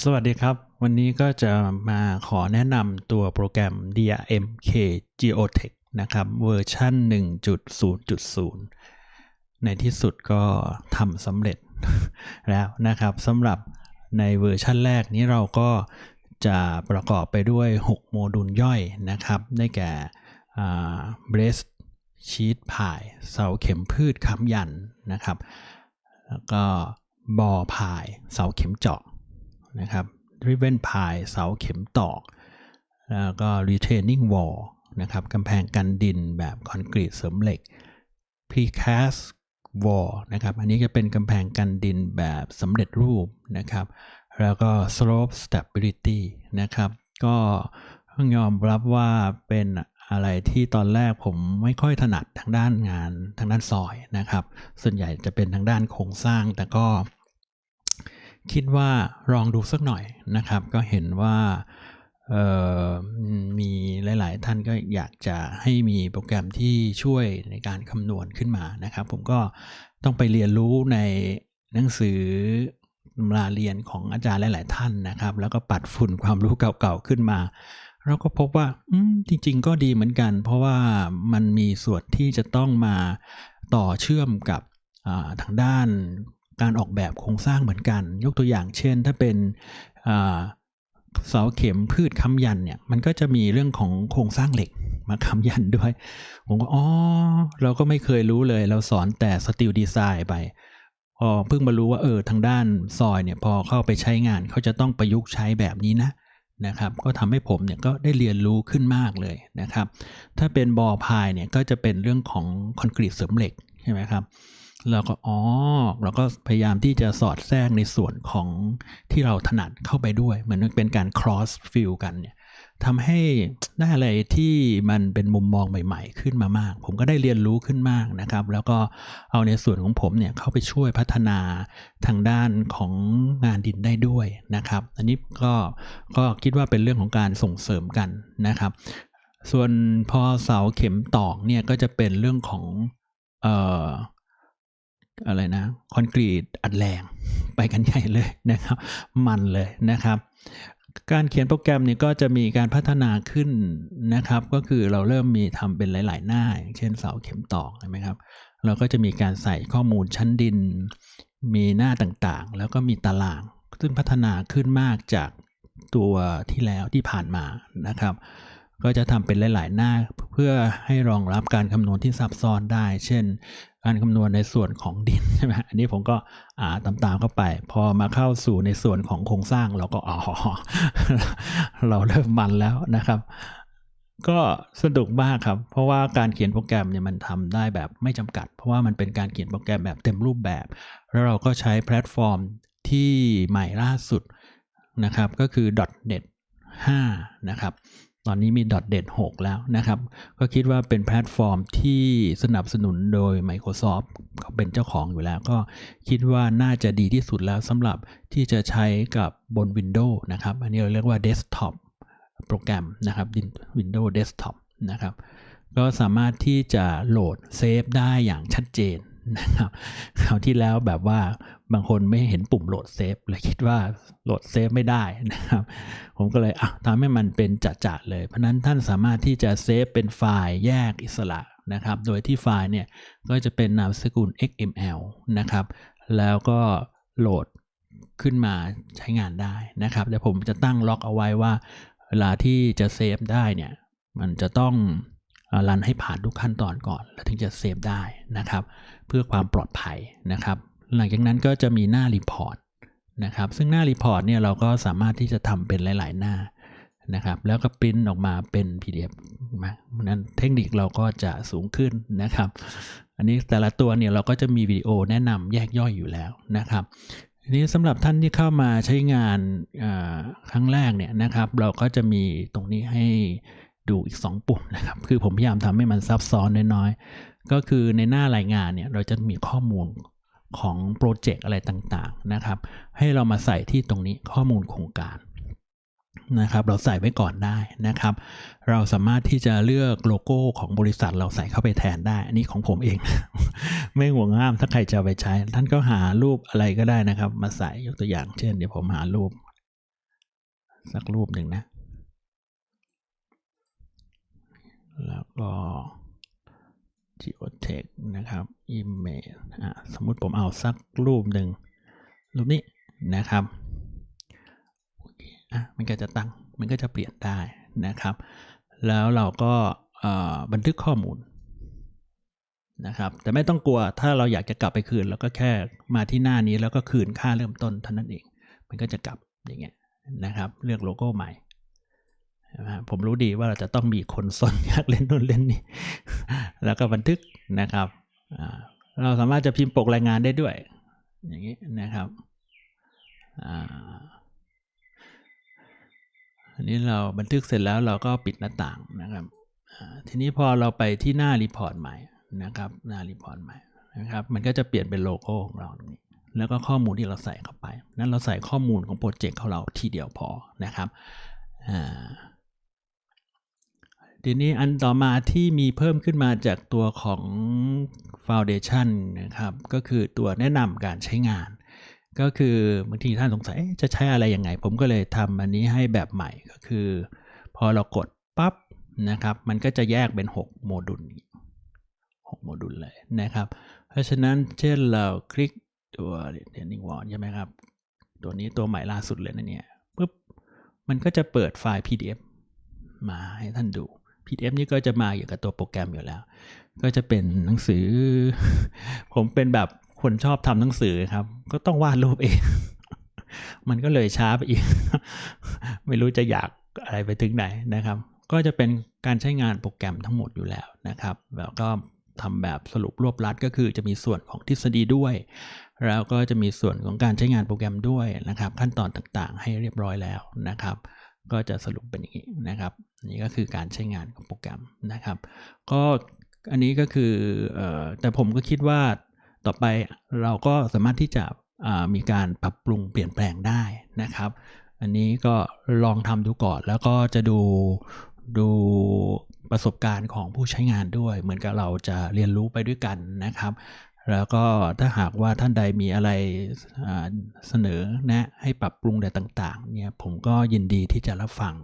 สวัสดีครับ วันนี้ก็จะมาขอแนะนำตัวโปรแกรม DRMK Geotech นะครับ เวอร์ชัน1.0.0 ในที่สุดก็ทำสำเร็จแล้วนะครับสำหรับในเวอร์ชันแรกนี้เราก็จะประกอบไปด้วย 6 โมดูลย่อยนะครับ ได้แก่ breast sheet pie เสาเข็มพืชค้ำยันนะครับ แล้วก็บอพาย เสาเข็มเจาะ นะครับ driven pie เสาเข็มตอก แล้วก็ retaining wall นะครับกำแพงกันดินแบบคอนกรีตเสริมเหล็ก precast wall นะครับอันนี้จะเป็นกำแพงกันดินแบบสำเร็จรูปนะครับ แล้วก็ slope stability นะครับ ก็ต้องยอมรับว่าเป็นอะไรที่ตอนแรกผมไม่ค่อยถนัดทางด้านงานทางด้านซอยนะครับ ส่วนใหญ่จะเป็นทางด้านโครงสร้างแต่ก็ คิดว่าลองดูสักหน่อยนะครับ ก็เห็นว่ามีหลาย ๆ ท่านก็อยากจะให้มีโปรแกรมที่ช่วยในการคำนวณขึ้นมานะครับ ผมก็ต้องไปเรียนรู้ในหนังสือตำราเรียนของอาจารย์หลาย ๆ ท่านนะครับ แล้วก็ปัดฝุ่นความรู้เก่า ๆ ขึ้นมา เราก็พบว่าจริง ๆ ก็ดีเหมือนกัน เพราะว่ามันมีส่วนที่จะต้องมาต่อเชื่อมกับทางด้าน การออกแบบโครงสร้างเหมือนกัน ยกตัวอย่างเช่น ถ้าเป็นเสาเข็มพืชค้ำยันเนี่ยมันก็จะมีเรื่องของโครงสร้างเหล็กมาค้ำยันด้วย ผมก็อ๋อเราก็ไม่เคยรู้เลย เราสอนแต่สติลดีไซน์ไปพอเพิ่งมารู้ว่าเออทางด้านซอยเนี่ยพอเข้าไปใช้งานเขาจะต้องประยุกต์ใช้แบบนี้นะนะครับก็ทำให้ผมเนี่ยก็ได้เรียนรู้ขึ้นมากเลยนะครับ ถ้าเป็นบอพายเนี่ยก็จะเป็นเรื่องของคอนกรีตเสริมเหล็กใช่ไหมครับ แล้วก็อ๋อเราก็พยายามที่จะสอดแทรกในส่วนของที่เราถนัดเข้าไปด้วย เหมือนเป็นการ cross field กันเนี่ยทำให้ได้อะไรที่มันเป็นมุมมองใหม่ ๆ ขึ้นมามาก ผมก็ได้เรียนรู้ขึ้นมากนะครับ แล้วก็เอาในส่วนของผมเนี่ยเข้าไปช่วยพัฒนาทางด้านของงานดินได้ด้วยนะครับ อันนี้ก็ก็คิดว่าเป็นเรื่องของการส่งเสริมกันนะครับ ส่วนพอเสาเข็มตอกเนี่ยก็จะเป็นเรื่องของเอะไรนะคอนกรีตอัดแรงไปกันใหญ่เลยนะครับ มันเลยนะครับ การเขียนโปรแกรมนี้ก็จะมีการพัฒนาขึ้นนะครับ ก็คือเราเริ่มมีทำเป็นหลาย ๆ หน้า อย่างเช่นเสาเข็มตอกใช่ไหมครับ เราก็จะมีการใส่ข้อมูลชั้นดิน มีหน้าต่างๆ แล้วก็มีตาราง ซึ่งพัฒนาขึ้นมากจากตัวที่แล้วที่ผ่านมานะครับ ก็จะทำเป็นหลาย ๆ หน้าเพื่อให้รองรับการคำนวณที่ซับซ้อนได้ เช่น การคำนวณในส่วนของดินใช่ไหมอันนี้ผมก็อ่าตามๆเข้าไป พอมาเข้าสู่ในส่วนของโครงสร้างเราก็อ๋อเราเริ่มมันแล้วนะครับ ก็สนุกมากครับ เพราะว่าการเขียนโปรแกรมเนี่ยมันทำได้แบบไม่จำกัด เพราะว่ามันเป็นการเขียนโปรแกรมแบบเต็มรูปแบบ แล้วเราก็ใช้แพลตฟอร์มที่ใหม่ล่าสุดนะครับ ก็คือ .NET 5 นะครับ ตอนนี้มี .NET 6 แล้วนะครับ ก็คิดว่าเป็นแพลตฟอร์มที่สนับสนุนโดย Microsoft เขาเป็นเจ้าของอยู่แล้ว ก็คิดว่าน่าจะดีที่สุดแล้วสำหรับที่จะใช้กับบน Windows นะครับ อันนี้เราเรียกว่า Desktop โปรแกรมนะครับ Windows Desktop นะครับ ก็สามารถที่จะโหลดเซฟได้อย่างชัดเจน นะครับคราวที่แล้วแบบว่าบางคนไม่เห็นปุ่มโหลดเซฟเลยคิดว่าโหลดเซฟไม่ได้นะครับ ผมก็เลยอะทำให้มันเป็นจัดๆเลย เพราะนั้นท่านสามารถที่จะเซฟเป็นไฟล์แยกอิสระนะครับ โดยที่ไฟล์เนี่ยก็จะเป็นนามสกุล XML นะครับ แล้วก็โหลดขึ้นมาใช้งานได้นะครับเดี๋ยวผมจะตั้งล็อกเอาไว้ว่า เวลาที่จะเซฟได้เนี่ย มันจะต้อง รันให้ผ่านทุกขั้นตอนก่อน แล้วถึงจะเซฟได้นะครับ เพื่อความปลอดภัยนะครับ หลังจากนั้นก็จะมีหน้ารีพอร์ตนะครับ ซึ่งหน้ารีพอร์ตเนี่ยเราก็สามารถที่จะทำเป็นหลาย ๆ หน้านะครับ แล้วก็ปริ้นออกมาเป็น PDF มานั้นเทคนิคเราก็จะสูงขึ้นนะครับ อันนี้แต่ละตัวเนี่ยเราก็จะมีวิดีโอแนะนำแยกย่อยอยู่แล้วนะครับทีนี้สำหรับท่านที่เข้ามาใช้งานครั้งแรกเนี่ยนะครับ เราก็จะมีตรงนี้ให้ ดูอีก 2 ปุ่มนะครับ คือผมพยายามทำให้มันซับซ้อนน้อยๆ ก็คือในหน้ารายงานเนี่ยเราจะมีข้อมูลของโปรเจกต์อะไรต่างๆนะครับ ให้เรามาใส่ที่ตรงนี้ข้อมูลโครงการนะครับเราใส่ไว้ก่อนได้นะครับ เราสามารถที่จะเลือกโลโก้ของบริษัทเราใส่เข้าไปแทนได้ อันนี้ของผมเอง ไม่ห่วงห้ามถ้าใครจะไปใช้ ท่านก็หารูปอะไรก็ได้นะครับ มาใส่ยกตัวอย่างเช่น เดี๋ยวผมหารูป สักรูปหนึ่งนะ แล้วก็ geotech นะครับ image อะสมมุติผมเอาสักรูปหนึ่งรูปนี้นะครับโอเคอะมันก็จะตั้งมันก็จะเปลี่ยนได้นะครับ แล้วเราก็บันทึกข้อมูลนะครับ แต่ไม่ต้องกลัวถ้าเราอยากจะกลับไปคืนเราก็แค่มาที่หน้านี้แล้วก็คืนค่าเริ่มต้นเท่านั้นเอง มันก็จะกลับอย่างเงี้ยนะครับ เลือกโลโก้ใหม่ ผมรู้ดีว่าเราจะต้องมีคนสนอยากเล่นนู่นเล่นนี่แล้วก็บันทึกนะครับ เราสามารถจะพิมพ์ปกรายงานได้ด้วย อย่างนี้นะครับอันนี้เราบันทึกเสร็จแล้วเราก็ปิดหน้าต่างนะครับทีนี้พอเราไปที่หน้ารีพอร์ตใหม่นะครับ หน้ารีพอร์ตใหม่นะครับ มันก็จะเปลี่ยนเป็นโลโก้ของเราตรงนี้แล้วก็ข้อมูลที่เราใส่เข้าไป นั้นเราใส่ข้อมูลของโปรเจกต์ของเราทีเดียวพอนะครับ อ่า ทีนี้อันต่อมาที่มีเพิ่มขึ้นมาจากตัวของ Foundation นะครับก็คือตัวแนะนำการใช้งาน ก็คือบางทีท่านสงสัยจะใช้อะไรยังไง ผมก็เลยทำอันนี้ให้แบบใหม่ก็คือ พอเรากดปั๊บนะครับ มันก็จะแยกเป็น 6 โมดูล6โมดูลเลยนะครับ เพราะฉะนั้นเช่นเราคลิกตัว Training Wall ใช่ไหมครับ ตัวนี้ตัวใหม่ล่าสุดเลยนะเนี่ยปุ๊บมันก็จะเปิดไฟล์ PDF มาให้ท่านดู PDF นี่ก็จะมาอยู่กับตัวโปรแกรมอยู่แล้ว ก็จะเป็นหนังสือ ผมเป็นแบบคนชอบทำหนังสือครับ ก็ต้องวาดรูปเอง มันก็เลยช้าไปอีก ไม่รู้จะอยากอะไรไปถึงไหนนะครับ ก็จะเป็นการใช้งานโปรแกรมทั้งหมดอยู่แล้วนะครับ แล้วก็ทำแบบสรุปรวบรัดก็คือจะมีส่วนของทฤษฎีด้วย แล้วก็จะมีส่วนของการใช้งานโปรแกรมด้วยนะครับ ขั้นตอนต่างๆ ให้เรียบร้อยแล้วนะครับ ก็จะสรุปเป็นอย่างนี้นะครับนี่ก็คือการใช้งานของโปรแกรมนะครับ ก็อันนี้ก็คืออแต่ผมก็คิดว่าต่อไปเราก็สามารถที่จะมีการปรับปรุงเปลี่ยนแปลงได้นะครับ อันนี้ก็ลองทำดูก่อนแล้วก็จะดูดูประสบการณ์ของผู้ใช้งานด้วย เหมือนกับเราจะเรียนรู้ไปด้วยกันนะครับ แล้วก็ถ้าหากว่าท่านใดมีอะไรเสนอแนะให้ปรับปรุงใดต่างๆเนี่ยผมก็ยินดีที่จะรับฟัง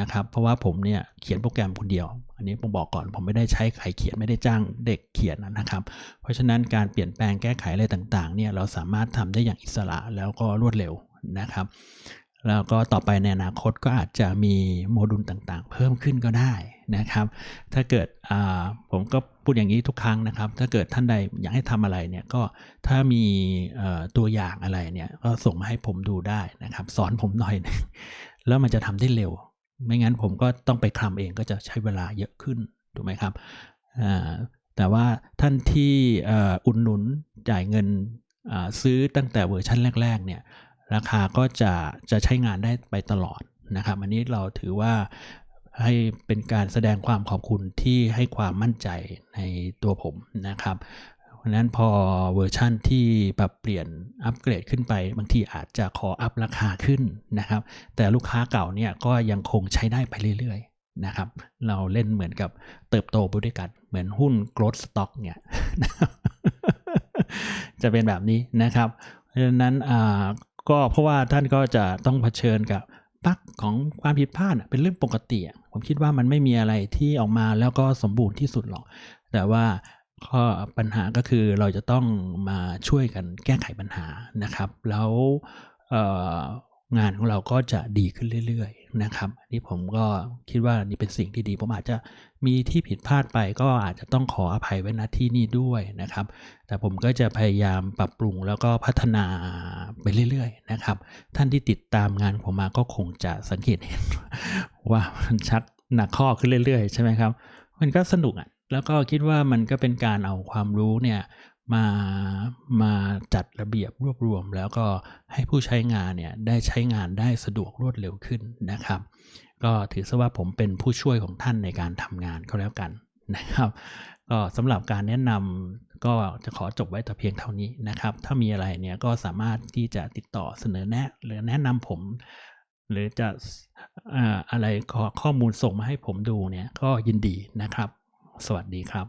นะครับ เพราะว่าผมเนี่ยเขียนโปรแกรมคนเดียว อันนี้ผมบอกก่อนผมไม่ได้ใช้ใครเขียนไม่ได้จ้างเด็กเขียนนะครับ เพราะฉะนั้นการเปลี่ยนแปลงแก้ไขอะไรต่างๆเนี่ยเราสามารถทำได้อย่างอิสระแล้วก็รวดเร็วนะครับ แล้วก็ต่อไปในอนาคตก็อาจจะมีโมดูลต่างๆ เพิ่มขึ้นก็ได้นะครับ ถ้าเกิดอ่าผมก็พูดอย่างนี้ทุกครั้งนะครับ ถ้าเกิดท่านใดอยากให้ทำอะไรเนี่ยก็ถ้ามีตัวอย่างอะไรเนี่ยก็ส่งมาให้ผมดูได้นะครับ สอนผมหน่อยนึงแล้วมันจะทำได้เร็ว ไม่งั้นผมก็ต้องไปคลำเองก็จะใช้เวลาเยอะขึ้นถูกไหมครับอ่าแต่ว่าท่านที่อุดหนุนจ่ายเงินซื้อตั้งแต่เวอร์ชันแรก ๆ เนี่ย ราคาก็จะจะใช้งานได้ไปตลอดนะครับ อันนี้เราถือว่าให้เป็นการแสดงความขอบคุณที่ให้ความมั่นใจในตัวผมนะครับเพราะนั้นพอเวอร์ชั่นที่ปรับเปลี่ยนอัปเกรดขึ้นไป บางทีอาจจะขออัพราคาขึ้นนะครับ แต่ลูกค้าเก่าเนี่ยก็ยังคงใช้ได้ไปเรื่อยๆนะครับ เราเล่นเหมือนกับเติบโตไปด้วยกัน เหมือนหุ้น growth stock เนี่ยจะเป็นแบบนี้นะครับ เพราะฉะนั้น ก็เพราะว่าท่านก็จะต้องเผชิญกับปั๊กของความผิดพลาดเป็นเรื่องปกติผมคิดว่ามันไม่มีอะไรที่ออกมาแล้วก็สมบูรณ์ที่สุดหรอก แต่ว่าข้อปัญหาก็คือเราจะต้องมาช่วยกันแก้ไขปัญหานะครับ แล้ว งานของเราก็จะดีขึ้นเรื่อยๆนะครับอันนี่ผมก็คิดว่านี่เป็นสิ่งที่ดี ผมอาจจะมีที่ผิดพลาดไป ก็อาจจะต้องขออภัยไว้ณที่นี่ด้วยนะครับ แต่ผมก็จะพยายามปรับปรุงแล้วก็พัฒนาไปเรื่อยๆนะครับ ท่านที่ติดตามงานผมมาก็คงจะสังเกตเห็นว่ามันชักหนักข้อขึ้นเรื่อยๆ ใช่ไหมครับ มันก็สนุกอะแล้วก็คิดว่ามันก็เป็นการเอาความรู้เนี่ย มามาจัดระเบียบรวบรวม แล้วก็ให้ผู้ใช้งานเนี่ยได้ใช้งานได้สะดวกรวดเร็วขึ้นนะครับ ก็ถือซะว่าผมเป็นผู้ช่วยของท่านในการทำงานก็แล้วกันนะครับ ก็สำหรับการแนะนำก็จะขอจบไว้แต่เพียงเท่านี้นะครับ ถ้ามีอะไรเนี่ยก็สามารถที่จะติดต่อเสนอแนะ หรือแนะนำผมหรือจะอ่าอะไรขอข้อมูลส่งมาให้ผมดูเนี่ยก็ยินดีนะครับ สวัสดีครับ